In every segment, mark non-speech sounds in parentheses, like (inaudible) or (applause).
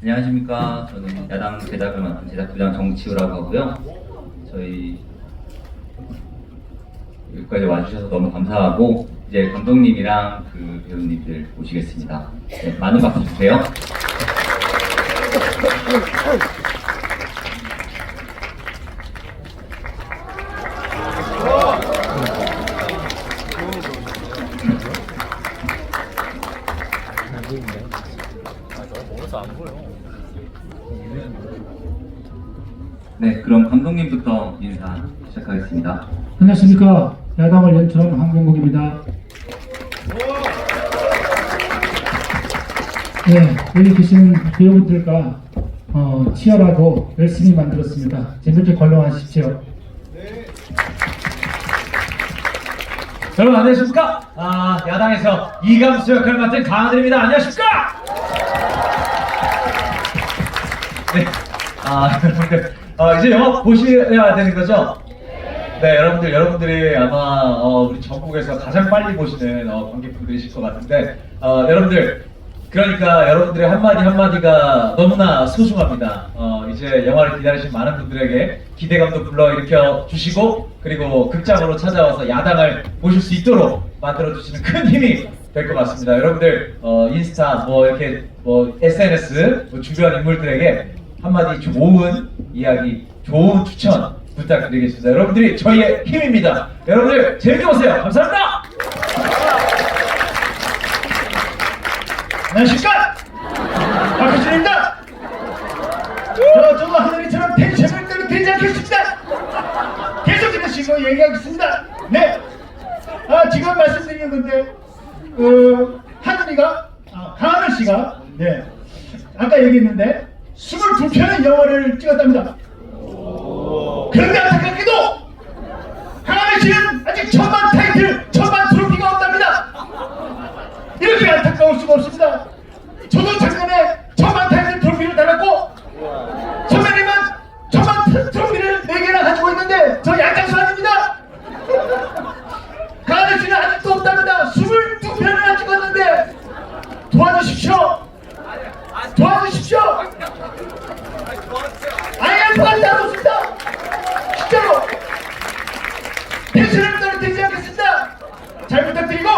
안녕하십니까. 저는 야당 제작을 제작부장 정치우라고 하고요. 저희 여기까지 와주셔서 너무 감사하고 이제 감독님이랑 그 배우님들 모시겠습니다. 네, 많은 박수 주세요. 네, 그럼 감독님부터 인사 시작하겠습니다. 안녕하십니까 야당을 연출한 황병국입니다. 네, 여기 계시는 배우분들과 어, 치열하고 열심히 만들었습니다. 재밌게 관람하십시오. 여러분 안녕하십니까? 아, 야당에서 이감수 역할을 맡은 강하늘입니다. 안녕하십니까? 네, 아 여러분들 어, 이제 영화 보셔야 되는 거죠? 네, 여러분들 여러분들이 아마 어, 우리 전국에서 가장 빨리 보시는 어, 관객분들이실 것 같은데 어, 여러분들 그러니까 여러분들의 한마디 한마디가 너무나 소중합니다. 어, 이제 영화를 기다리신 많은 분들에게 기대감도 불러일으켜 주시고 그리고 극장으로 찾아와서 야당을 보실 수 있도록 만들어 주시는 큰 힘이 될 것 같습니다. 여러분들 어, 인스타 뭐 이렇게 뭐 SNS 뭐 주변 인물들에게 한마디 좋은 이야기, 좋은 추천 부탁드리겠습니다. 여러분들이 저희의 힘입니다. 여러분들 재밌게 보세요. 감사합니다. 안녕하십니까? 박효진입니다. 저, 저도 하늘이처럼 텐션을 되지 않겠습니다. 계속해서 지금 얘기하겠습니다. 네. 아, 지금 말씀드리는 건데, 어, 하늘이가, 아, 강하늘 씨가, 네. 아까 얘기했는데, 22편의 영화를 찍었답니다. 그런데 안타깝게도, 강하늘 씨는 아직 천만 트로피가 없답니다. 이렇게 안타까울 수가 없습니다. 저도 작년에 천만 타이틀 트로피를 달았고 선배님은 천만 트- 트로피를 4개나 가지고 있는데 저 약장수 아닙니다. 가을 씨는 아직도 없답니다. 22편이나 찍었는데 도와주십시오. 도와주십시오. IMF한테 안 없습니다. 진짜로. 떨어뜨리지 않겠습니다. 잘 부탁드리고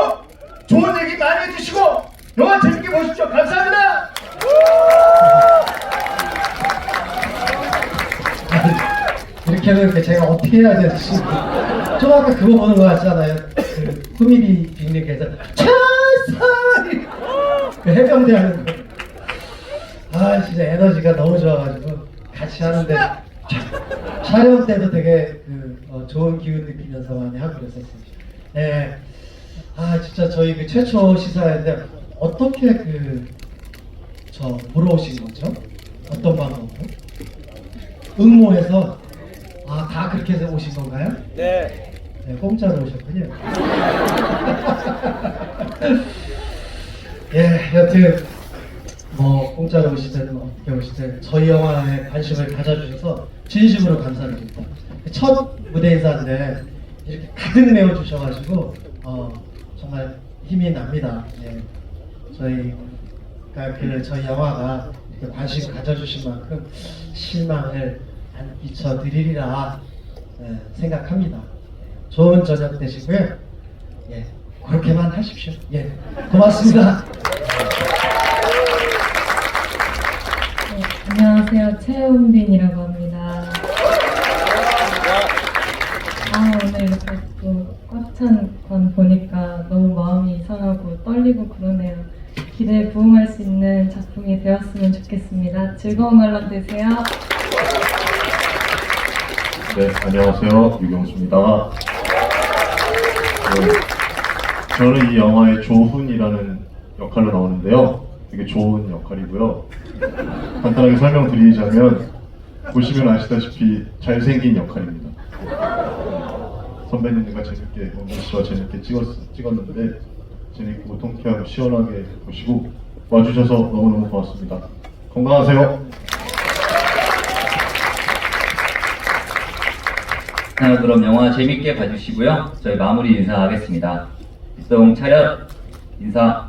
좋은 얘기 많이 해주시고 영화 재밌게 보십시오. 감사합니다. 이렇게 하면 제가 어떻게 해야 될지 좀 아까 그거 보는 거 같잖아요 그 코미디 빅리그에서 천사리 그 해병대 하는 거 아 진짜 에너지가 너무 좋아가지고 같이 하는데 차- 촬영 때도 되게 그, 어, 좋은 기운 느끼면서 많이 하고 그랬었어요 예. 아 진짜 저희 그 최초 시사회인데 어떻게 그저 보러 오신 거죠? 어떤 방법으로? 응모해서 아 다 그렇게 해서 오신 건가요? 네. 네 공짜로 오셨군요. (laughs) 예, 여튼 뭐 공짜로 오시든 어떻게 오시든 저희 영화에 관심을 가져주셔서 진심으로 감사드립니다. 첫 무대 인사인데 이렇게 가득 메워 주셔가지고 어, 정말 힘이 납니다. 예. 저희 그 저희 영화가 이렇게 관심 가져주신 만큼 실망을 안 끼쳐드리리라 예, 생각합니다. 좋은 저녁 되시고요. 예, 그렇게만 하십시오. 예, 고맙습니다. 안녕하세요. 최은빈이라고 합니다. 아, 오늘 이렇게 또꽉찬 건 보니까 너무 마음이 이상하고 떨리고 그러네요. 기대에 부응할 수 있는 작품이 되었으면 좋겠습니다. 즐거운 관람 되세요. 네, 안녕하세요. 유경수입니다. 네, 저는 이 영화의 조훈이라는 역할로 나오는데요. 되게 좋은 역할이고요. 간단하게 설명드리자면 보시면 아시다시피 잘생긴 역할입니다. 선배님들과 재밌게 원빈 씨와 재밌게 찍었, 찍었는데 재밌고 통쾌하고 시원하게 보시고 와주셔서 너무너무 고맙습니다. 건강하세요. 자, 그럼 영화 재밌게 봐주시고요. 저희 마무리 인사하겠습니다. 입동 차렷 인사